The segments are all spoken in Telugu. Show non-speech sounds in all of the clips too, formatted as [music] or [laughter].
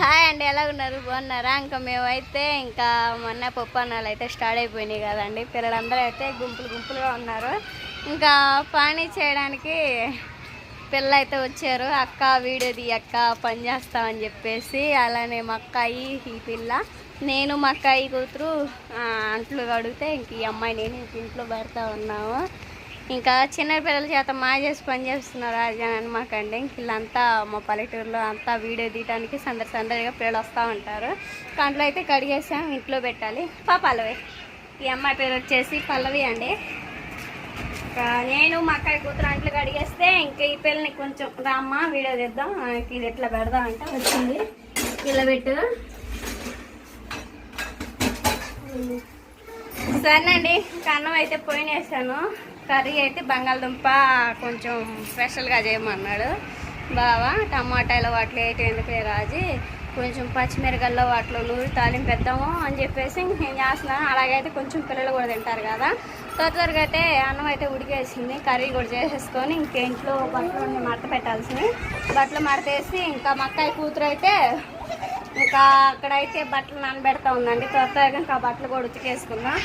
హాయ్ అండి ఎలా ఉన్నారు? బాగున్నారా? ఇంకా మేమైతే ఇంకా మొన్న పప్పు అన్నాలు అయితే స్టార్ట్ అయిపోయినాయి కదండి. పిల్లలందరూ అయితే గుంపులు గుంపులుగా ఉన్నారు. ఇంకా పానీ చేయడానికి పిల్లలు అయితే వచ్చారు. అక్క వీడియో ది అక్క పని చేస్తామని చెప్పేసి అలానే మా అక్కాయి ఈ పిల్ల. నేను మా అక్కాయి కూతురు అంట్లు కడిగితే ఇంక ఈ అమ్మాయి నేను ఇంట్లో పెడతా ఉన్నాము. ఇంకా చిన్న పిల్లల చేత మా చేసి పని చేస్తున్నారు అది అని అనమాకండి ఇంక వీళ్ళంతా మా పల్లెటూరులో అంతా వీడియో తీయడానికి సందడి సందడిగా పిల్లలు వస్తూ ఉంటారు. కంట్లో అయితే కడిగేసాం ఇంట్లో పెట్టాలి. పా పల్లవి. ఈ అమ్మాయి పేరు వచ్చేసి పల్లవి అండి. నేను మా అక్కయ్య కూతురు అంట్లు కడిగేస్తే ఇంకా ఈ పిల్లని కొంచెం రామ్మ వీడియో తీద్దాం. ఇది ఎట్లా పెడదాం అంటే వచ్చింది. ఇలా పెట్టు. సరేనండి కన్నం అయితే పోయినేసాను. కర్రీ అయితే బంగాళదుంప కొంచెం స్పెషల్గా చేయమన్నాడు. బావా టమాటాలు వాటిలో వేయటం ఎందుకు రాజీ? కొంచెం పచ్చిమిరకల్లో వాటిలో నూరి తాలింపేద్దాము అని చెప్పేసి ఇంక నేను చేస్తున్నాను. అలాగైతే కొంచెం పిల్లలు కూడా తింటారు కదా. త్వర త్వరగా అయితే అన్నం అయితే ఉడికేసింది. కర్రీ కూడా చేసేసుకొని ఇంకా ఇంట్లో బట్టలు మడత పెట్టాల్సింది. బట్టలు మడతేసి ఇంకా మక్కాయి కూతురు అయితే ఇంకా అక్కడైతే బట్టలు నానబెడతా ఉందండి. త్వర త్వరగా ఇంకా బట్టలు కూడా ఉతికేసుకుందాం.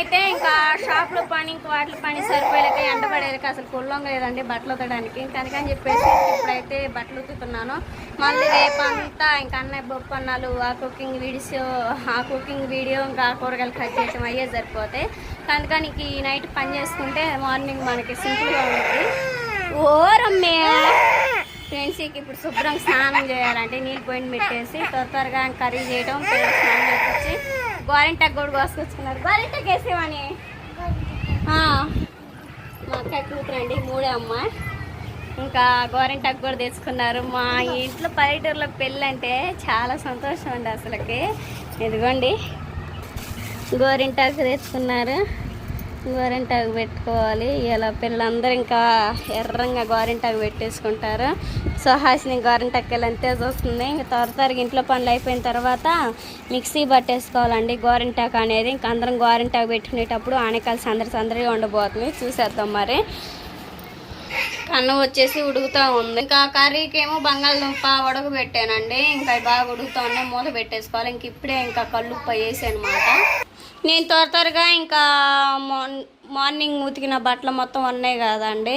అయితే ఇంకా షాప్లో పని ఇంకా వాటి పని సరిపోయేలక ఎండపడేలక అసలు కుళ్ళంగా లేదండి బట్టలు ఉతకడానికి. కనుక చెప్పేసి ఇప్పుడైతే బట్టలు ఉతుకుతున్నాను. మళ్ళీ రేపంతా ఇంకా అన్నయ్య బొప్పన్నాలు ఆ కుకింగ్ వీడియోస్ ఆ కుకింగ్ వీడియో ఇంకా ఆ కూరగాయలు కట్ చేయడం అయ్యే సరిపోతాయి. కనుక ఈ నైట్ పని చేసుకుంటే మార్నింగ్ మనకి సింపుల్గా ఉంటుంది. ఓరమ్మే! ఫ్రెండ్స్ ఇప్పుడు శుభ్రం స్నానం చేయాలంటే నీళ్ళు పోయిన పెట్టేసి త్వర త్వరగా కర్రీ చేయడం స్నానం చేపించి గోరింటాకు కూడా కోసుకొచ్చుకున్నారు. గోరింటాకు వేసేవని మా అక్క కూతురు అండి మూడే అమ్మ. ఇంకా గోరింటాకు కూడా తెచ్చుకున్నారు. మా ఇంట్లో పల్లెటూరులో పెళ్ళి అంటే చాలా సంతోషం అండి అసలుకి. ఇదిగోండి. గోరింటాకు తెచ్చుకున్నారు. గోరింటాకు పెట్టుకోవాలి. ఇలా పిల్లలందరూ ఇంకా ఎర్రంగా గోరింటాకు పెట్టేసుకుంటారు. సుహాసిని గోరింటాకు వెళ్ళంతే చూస్తుంది. ఇంకా త్వర త్వరగా ఇంట్లో పనులు అయిపోయిన తర్వాత మిక్సీ పట్టేసుకోవాలండి. గోరింటాకు అనేది ఇంకా అందరం గోరింటాకు పెట్టుకునేటప్పుడు ఆనకాలు సందడి సందడిగా ఉండబోతుంది. చూసేద్దాం మరి. అన్నం వచ్చేసి ఉడుకుతూ ఉంది. ఇంకా కర్రీకి ఏమో బంగాళదుంప ఉడకబెట్టానండి ఇంకా బాగా ఉడుకుతూ ఉన్నాయి మూత పెట్టేసుకోవాలి. ఇంక ఇప్పుడే ఇంకా కల్లుప్ప వేసి అనమాట నేను త్వర త్వరగా ఇంకా మార్నింగ్ ఉతికిన బట్టలు మొత్తం ఉన్నాయి కదండి.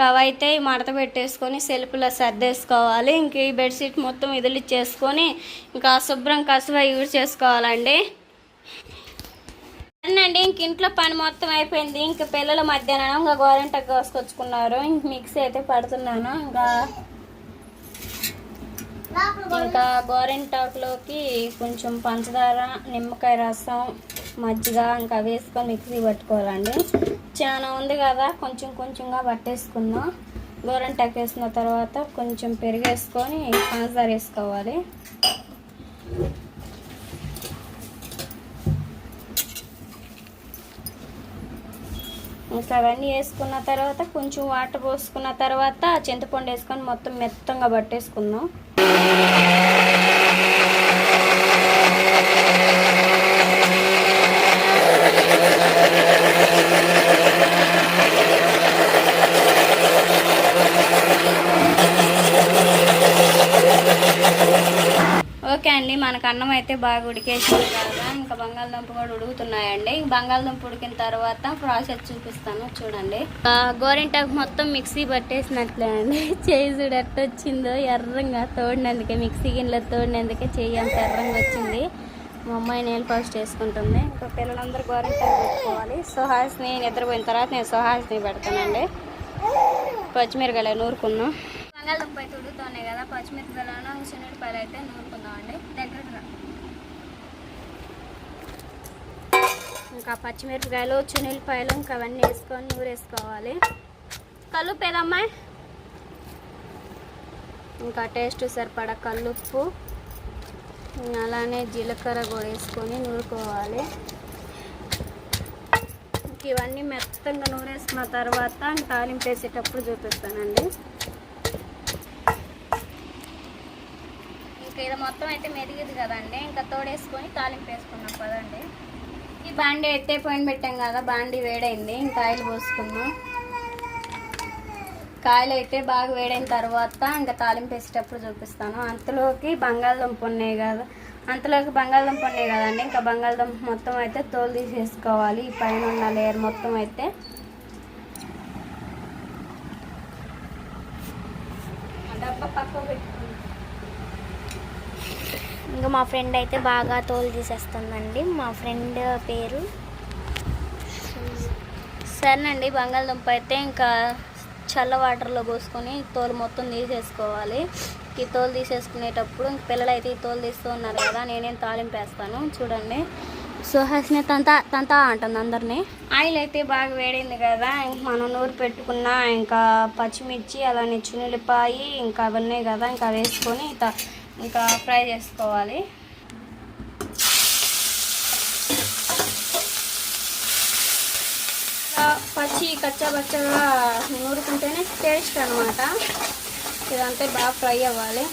కవైతే ఈ మడత పెట్టేసుకొని సెల్ఫ్లో సర్దేసుకోవాలి. ఇంక ఈ బెడ్షీట్ మొత్తం ఇదిలిచ్చేసుకొని ఇంకా శుభ్రం కసువ యూజ్ చేసుకోవాలండి. అండి ఇంక ఇంట్లో పని మొత్తం అయిపోయింది. ఇంక పిల్లల మధ్యాహ్నం ఇంకా గోరెంట కోసుకొచ్చుకున్నారు. ఇంక మిక్సీ అయితే పడుతున్నాను. ఇంకా ఇంకా గోరింటాకులోకి కొంచెం పంచదార నిమ్మకాయ రసం మజ్జిగ ఇంకా వేసుకొని మిక్సీ పట్టుకోవాలండి. చాలా ఉంది కదా కొంచెం కొంచెంగా పట్టేసుకుందాం గోరంటాకు వేసిన తర్వాత కొంచెం పెరిగేసుకొని పంచదార వేసుకోవాలి. ఇంకా అవన్నీ వేసుకున్న తర్వాత కొంచెం వాటర్ పోసుకున్న తర్వాత చింతపండు వేసుకొని మొత్తం మెత్తంగా పట్టేసుకుందాం. ఓకే అండి మనకు అన్నం అయితే బాగా ఉడికేసింది కదా ఇంకా బంగాళదుంప కూడా ఉడుకుతున్నాయండి. బంగాళదుంప ఉడికిన తర్వాత ప్రాసెస్ చూపిస్తాను చూడండి. గోరింటాకు మొత్తం మిక్సీ పట్టేసినట్లే అండి. [laughs] చేయి చూడు ఎట్ట వచ్చిందో ఎర్రంగా తోడినందుకే మిక్సీ గిన్నెలో తోడినందుకే చేయి అంత ఎర్రంగా వచ్చింది. మా అమ్మాయి నేను ఫస్ట్ వేసుకుంటుంది ఇంకా పిల్లలందరూ గోరింటాకు పెట్టుకోవాలి. సుహాస్ని నిద్రపోయిన తర్వాత నేను సుహాస్ని పెడతానండి. పచ్చిమిరకాయలు నూరుకున్నాం. బంగాళదుంప అయితే ఉడుకుతున్నాయి కదా పచ్చిమిరపకాయలను శనగపాయలు అయితే నూరుకుందామండి దగ్గరకు రా. ఇంకా పచ్చిమిరపకాయలు చునిల్లిపాయలు ఇంకా అవన్నీ వేసుకొని నూరేసుకోవాలి కల్లుప్పేదమ్మాయి ఇంకా టేస్ట్ సరిపడా కల్లుప్పు. అలానే జీలకర్ర కూడా వేసుకొని నూరుకోవాలి. ఇంక ఇవన్నీ మెత్తంగా నూరేసుకున్న తర్వాత తాలింపు వేసేటప్పుడు చూపిస్తానండి. ఇది మొత్తం అయితే మెదిగింది కదండి. ఇంకా తోడేసుకొని తాలింపు వేసుకున్నాం కదండి. ఈ బాండీ అయితే పోయిన పెట్టాం కదా బాండి వేడైంది. ఇంకా ఆయిల్ పోసుకున్నాం కాయలు అయితే బాగా వేడైన తర్వాత ఇంకా తాలింపు వేసేటప్పుడు చూపిస్తాను. అంతలోకి బంగాళదుంప ఉన్నాయి కదా అంతలోకి బంగాళదుంప ఉన్నాయి కదండి. ఇంకా బంగాళదుంప మొత్తం అయితే తోలు తీసేసుకోవాలి. ఈ పైన ఉన్న లేయర్ మొత్తం అయితే ఇంకా మా ఫ్రెండ్ అయితే బాగా తోలు తీసేస్తుందండి. మా ఫ్రెండ్ పేరు సరేనండి బంగాళదుంప అయితే ఇంకా చల్ల వాటర్లో పోసుకొని తోలు మొత్తం తీసేసుకోవాలి. ఈ తోలు తీసేసుకునేటప్పుడు ఇంక పిల్లలు అయితే ఈ తోలు తీస్తూ ఉన్నారు కదా నేనేం తాలింపు వేస్తాను చూడండి. సుహాస్ని తంత తంత అంటుంది అందరినీ. ఆయిల్ అయితే బాగా వేడింది కదా ఇంక మనం నూరు పెట్టుకున్న ఇంకా పచ్చిమిర్చి అలానే చున్నులిపాయి ఇంకా అవన్నీ కదా ఇంకా వేసుకొని ఇంకా ఫ్రై చేసుకోవాలి. పచ్చి కచ్చా పచ్చగా నూరుకుంటేనే టేస్ట్ అనమాట ఇదంతా బాగా ఫ్రై అవ్వాలి.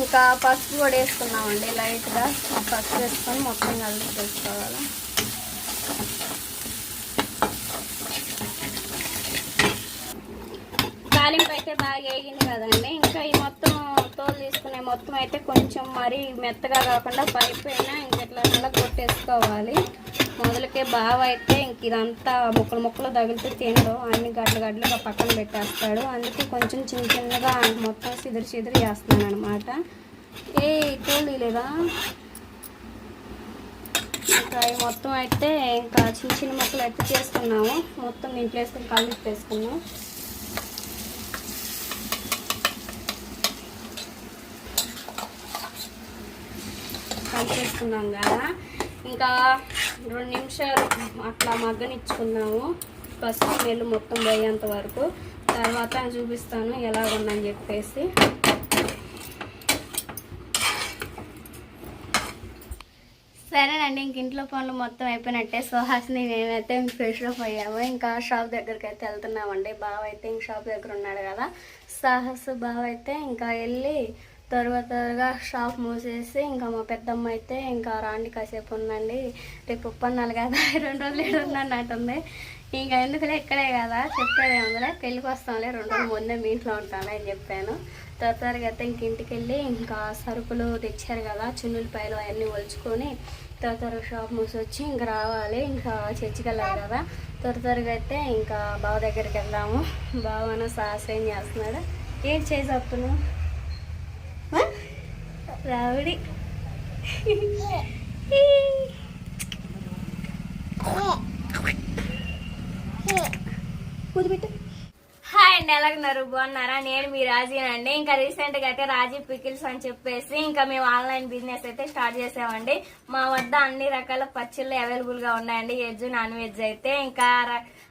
ఇంకా పసుపు కూడా వేసుకున్నామండి లైట్గా. పసుపు వేసుకొని మొత్తం కలిపి చేసుకోవాలి. తాలింపు అయితే బాగా వేగింది కదండి. ఇంకా ఈ మొత్తం తోలు తీసుకునే మొత్తం అయితే కొంచెం మరీ మెత్తగా కాకుండా పైపోయినా ఇంకెట్లా కొట్టేసుకోవాలి. మొదలకే బాగా అయితే ఇంక ఇదంతా ముక్కలు ముక్కలు తగిలితే తినడు. అన్ని గడ్డలు గడ్డలుగా పక్కన పెట్టేస్తాడు. అందుకే కొంచెం చిన్న చిన్నగా మొత్తం సిదిరి సిదిరి చేస్తున్నాను అనమాట ఏ తోలు లేదా ఇంకా ఈ మొత్తం అయితే ఇంకా చిన్న చిన్న ముక్కలు అయితే చేసుకున్నాము. మొత్తం దీంట్లో వేసుకుని కలిపి వేసుకున్నాము కాల్చేసుకున్నాం కదా ఇంకా రెండు నిమిషాలు అట్లా మగ్గనిచ్చుకున్నాము. పసుపు నీళ్ళు మొత్తం పోయేంత వరకు. తర్వాత చూపిస్తాను ఎలా ఉందని చెప్పేసి. సరేనండి ఇంక ఇంట్లో పనులు మొత్తం అయిపోయినట్టే. సుహాస్ని మేమైతే ఫ్రెష్ అప్ అయ్యాము. ఇంకా షాప్ దగ్గరికి అయితే వెళ్తున్నామండి. బావ అయితే ఇంక షాప్ దగ్గర ఉన్నాడు కదా. సాహస్ బావ అయితే ఇంకా వెళ్ళి తర్వాత షాప్ మూసేసి ఇంకా మా పెద్దమ్మ అయితే ఇంకా రాండి కాసేపు ఉందండి రేపు ఉప్పన్నాలు కదా [laughs] రెండు రోజులు ఏడు ఉందన్నట్టుంది ఇంకా ఎందుకులే ఇక్కడే కదా చెప్పేది ఉందిలే. పెళ్ళికి వస్తాంలే రెండు రోజులు ముందే మీ ఇంట్లో ఉంటాను అని చెప్పాను. తర్వాతగా అయితే ఇంక ఇంటికి వెళ్ళి ఇంకా సరుకులు తెచ్చారు కదా చున్నులపాయలు అవన్నీ ఒలుచుకొని తర్వాత షాప్ మూసి వచ్చి ఇంకా రావాలి. ఇంకా చర్చికి వెళ్ళాలి కదా. త్వర త్వరగా అయితే ఇంకా బావ దగ్గరికి వెళ్దాము. బావను సాహసం చేస్తున్నాడు. ఏం చేసి వస్తున్నావు రావుడి. హాయ్ అండి ఎలాగున్నారు? బాగున్నారా? నేను మీ రాజీనండి ఇంకా రీసెంట్గా అయితే రాజీ పికిల్స్ అని చెప్పేసి ఇంకా మేము ఆన్లైన్ బిజినెస్ అయితే స్టార్ట్ చేసామండి. మా వద్ద అన్ని రకాల పచ్చళ్ళు అవైలబుల్గా ఉన్నాయండి. వెజ్ నాన్ వెజ్ అయితే ఇంకా